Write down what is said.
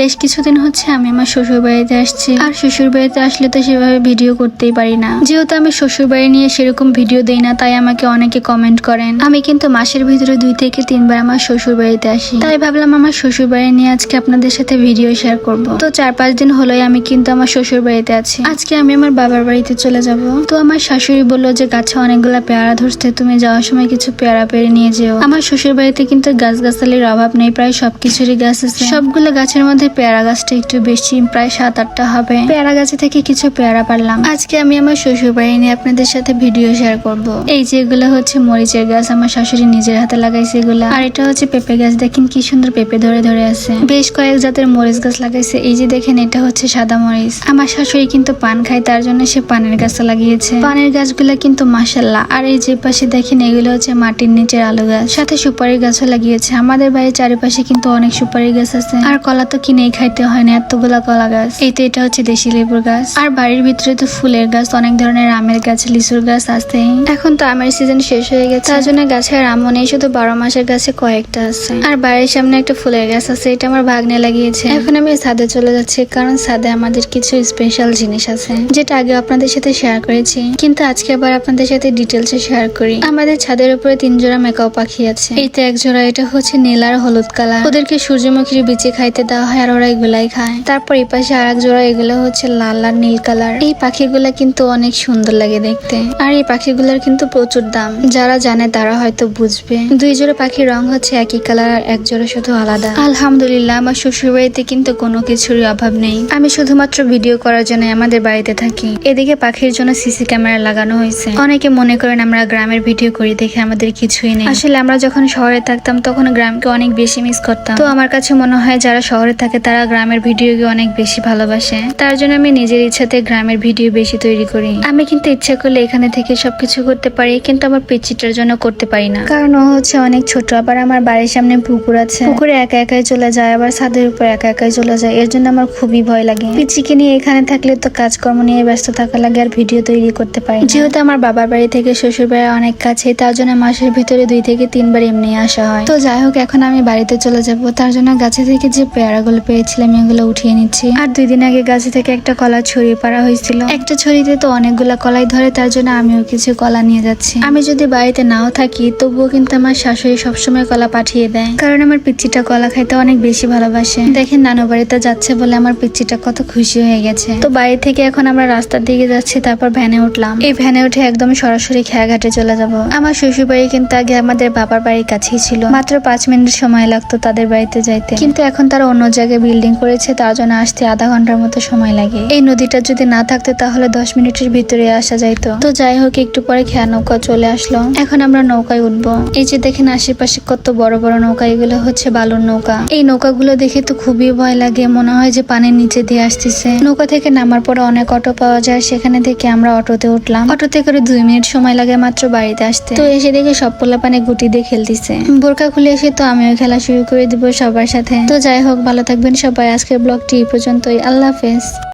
বেশ কিছুদিন হচ্ছে আমি আমার শ্বশুর বাড়িতে আসছি। আর শ্বশুর বাড়িতে আসলে তো সেভাবে ভিডিও করতেই পারি না। যেহেতু আমি শ্বশুর বাড়ি নিয়ে সেরকম ভিডিও দেই না, তাই আমাকে অনেকে কমেন্ট করেন। আমি কিন্তু মাসের ভিতরে দুই থেকে তিনবার আমার শ্বশুর বাড়িতে আসি। তাই ভাবলাম আমার শ্বশুর বাড়ি নিয়ে আজকে আপনাদের সাথে ভিডিও শেয়ার করব। তো চার পাঁচ দিন হলোই আমি কিন্তু আমার শ্বশুর বাড়িতে আছি। আজকে আমি আমার বাবার বাড়িতে চলে যাব। তো আমার শাশুড়ি বলল যে, গাছে অনেকগুলা পেয়ারা ধরছে, তুমি যাওয়ার সময় কিছু পেয়ারা পেরে নিয়ে যেও। আমার শ্বশুর বাড়িতে কিন্তু গাছ গাছালির অভাব নেই, প্রায় সবকিছুরই গাছ আছে। সবগুলো গাছের পেয়ারা গাছটা একটু বেশি, প্রায় সাত আটটা হবে। পেয়ারা গাছে থেকে কিছু পেয়ারা পারলাম। আজকে আমি আমার শ্বশুর বাড়ি নিয়ে আপনাদের সাথে ভিডিও শেয়ার করব। এই যে এগুলো হচ্ছে মরিচের গাছ, আমার শাশুড়ি নিজের হাতে লাগাইছে এগুলা। আর এটা হচ্ছে পেঁপে গাছ, দেখেন কি সুন্দর পেঁপে ধরে ধরে আছে। বেশ কয়েক জাতের মরিচ গাছ লাগাইছে। এই যে দেখেন, এটা হচ্ছে সাদা মরিচ। আমার শাশুড়ি কিন্তু পান খায়, তার জন্য সে পানের গাছ লাগিয়েছে। পানের গাছগুলা কিন্তু মাসাল্লাহ আর এই যে পাশে দেখেন, এগুলো হচ্ছে মাটির নিচের আলু গাছ। সাথে সুপারি গাছও লাগিয়েছে। আমাদের বাড়ির চারিপাশে কিন্তু অনেক সুপারি গাছ আছে। আর কলা তো কিনেই খাইতে হয় না এতগুলা কলা গাছ। এই তো এটা হচ্ছে দেশি লেবুর গাছ। আর বাড়ির ভিতরে তো ফুলের গাছ অনেক ধরনের আমের গাছ, লিচুর গাছ আছে। এখন তো আমের সিজন শেষ হয়ে গেছে। তার জন্য গাছের আমও নেই শুধু বারো মাসের গাছে কয়েকটা আছে। আর বাড়ির সামনে একটা ফুলের গাছ আছে, এটা আমার ভাগ্নে লাগিয়েছে। এখন আমি ছাদে চলে যাচ্ছি, কারণ ছাদে আমাদের কিছু স্পেশাল জিনিস আছে, যেটা আগে আপনাদের সাথে শেয়ার করেছি। কিন্তু আজকে আবার আপনাদের সাথে ডিটেলসে শেয়ার করি। আমাদের ছাদের উপরে তিন জোড়া মেকাও পাখি আছে। এই তো এক জোড়া এটা হচ্ছে নীল আর হলুদ কালার। ওদেরকে সূর্যমুখীর বিচি খাইতে দেওয়া হয়। আর ওরা এগুলাই খায়। তারপর এই পাশে আর এক জোড়া, এগুলো হচ্ছে লাল আর নীল কালার। এই পাখিগুলা কিন্তু অনেক সুন্দর লাগে দেখতে। আর এই পাখিগুলোর কিন্তু প্রচুর দাম। যারা জানে তারা হয়তো বুঝবে। দুই জোড়া পাখির রং হচ্ছে একই কালার আর এক জোড়া শুধু আলাদা। আলহামদুলিল্লাহ, আমার শ্বশুর বাড়িতে কিন্তু কোনো কিছুরই অভাব নেই। আমি শুধুমাত্র ভিডিও করার জন্য আমাদের বাড়িতে থাকি। এদিকে পাখির জন্য সিসি ক্যামেরা লাগানো হয়েছে। অনেকে মনে করেন আমরা গ্রামের ভিডিও করি দেখে আমাদের কিছুই নেই। আসলে আমরা যখন শহরে থাকতাম, তখন গ্রামকে অনেক বেশি মিস করতাম। তো আমার কাছে মনে হয় যারা শহরে থাকে তারা গ্রামের ভিডিওকে অনেক বেশি ভালোবাসে। তার জন্য আমি নিজের ইচ্ছাতে গ্রামের ভিডিও বেশি তৈরি করি। আমি কিন্তু ইচ্ছা করলে এখানে থেকে সবকিছু করতে পারি, কিন্তু আমার পিচিটার জন্য করতে পারি না। কারণ ও হচ্ছে অনেক ছোট, আবার আমার বাড়ির সামনে পুকুর আছে। পুকুরে একা একাই চলে যায়, আবার ছাদের উপর একা একাই চলে যায়, এর জন্য আমার খুবই ভয় লাগে। পিচিকে নিয়ে এখানে থাকলে তো কাজকর্ম নিয়ে ব্যস্ত থাকা লাগে, আর ভিডিও তৈরি করতে পারি যেহেতু আমার বাবার বাড়ি থেকে শ্বশুর বাড়ি অনেক কাছে তার জন্য মাসের ভিতরে দুই থেকে তিনবার এমনি আসা হয়। তো যাই হোক, এখন আমি বাড়িতে চলে যাব। তার জন্য গাছে থেকে যে পেয়ারাগুলো পেয়েছিলাম এগুলো উঠিয়ে নিচ্ছি। আর দুই দিন আগে গাছে থেকে একটা কলা ছড়িয়ে পারা হয়েছিল। একটা ছড়িতে তো অনেকগুলা কলাই ধরে তার জন্য আমিও কিছু কলা নিয়ে যাচ্ছি। আমি যদি বাড়িতে নাও থাকি তবুও কিন্তু আমার শাশুড়ি সবসময় কলা পাঠিয়ে দেয়। কারণ আমার পিচ্চিটা কলা খাইতে অনেক বেশি ভালোবাসে। দেখেন নানু বাড়িতে যাচ্ছে বলে আমার পিচ্চিটা কত খুশি হয়ে গেছে। তো বাড়ি থেকে এখন আমরা রাস্তার দিকে যাচ্ছি তারপর ভ্যানে উঠলাম। এই ভ্যানে উঠে একদম সরাসরি খেয়াঘাটে চলে যাব। আমার শ্বশুর বাড়ি কিন্তু আগে আমাদের বাবার বাড়ির কাছেই ছিল। মাত্র পাঁচ মিনিট সময় লাগতো তাদের বাড়িতে যাইতে। কিন্তু এখন তারা অন্য জায়গায় বিল্ডিং করেছে তার জন্য আসতে আধা ঘণ্টার মতো সময় লাগে। এই নদীটা যদি না থাকতো, তাহলে দশ মিনিটের ভিতরে আসা যাইতো। তো যাই হোক, একটু পরে খেয়া নৌকা চলে আসলো। এখন আমরা নৌকায় উঠবো। এই যে দেখেন আশেপাশে কত বড় বড় নৌকা, এগুলো হচ্ছে বালুর নৌকা। এই নৌকাগুলো দেখে তো খুবই ভয় লাগে, মনে হয় যে পানির নিচে দিয়ে আসতেছে। নৌকা থেকে নামার পরে অনেক অটো পাওয়া যায়, সেখানে থেকে আমরা অটোতে উঠলাম। অটোতে করে দুই মিনিট সময় লাগে মাত্র বাড়িতে আসতে। তো এসে দেখে সব পোলা পানে গুটি দিয়ে খেলতেছে। বোরকা খুলে এসে তো আমিও খেলা শুরু করে দিব সবার সাথে। তো যাই হোক, ভালো থাকবেন সবাই। আজকের ব্লগটি এই পর্যন্তই। আল্লাহ হাফেজ।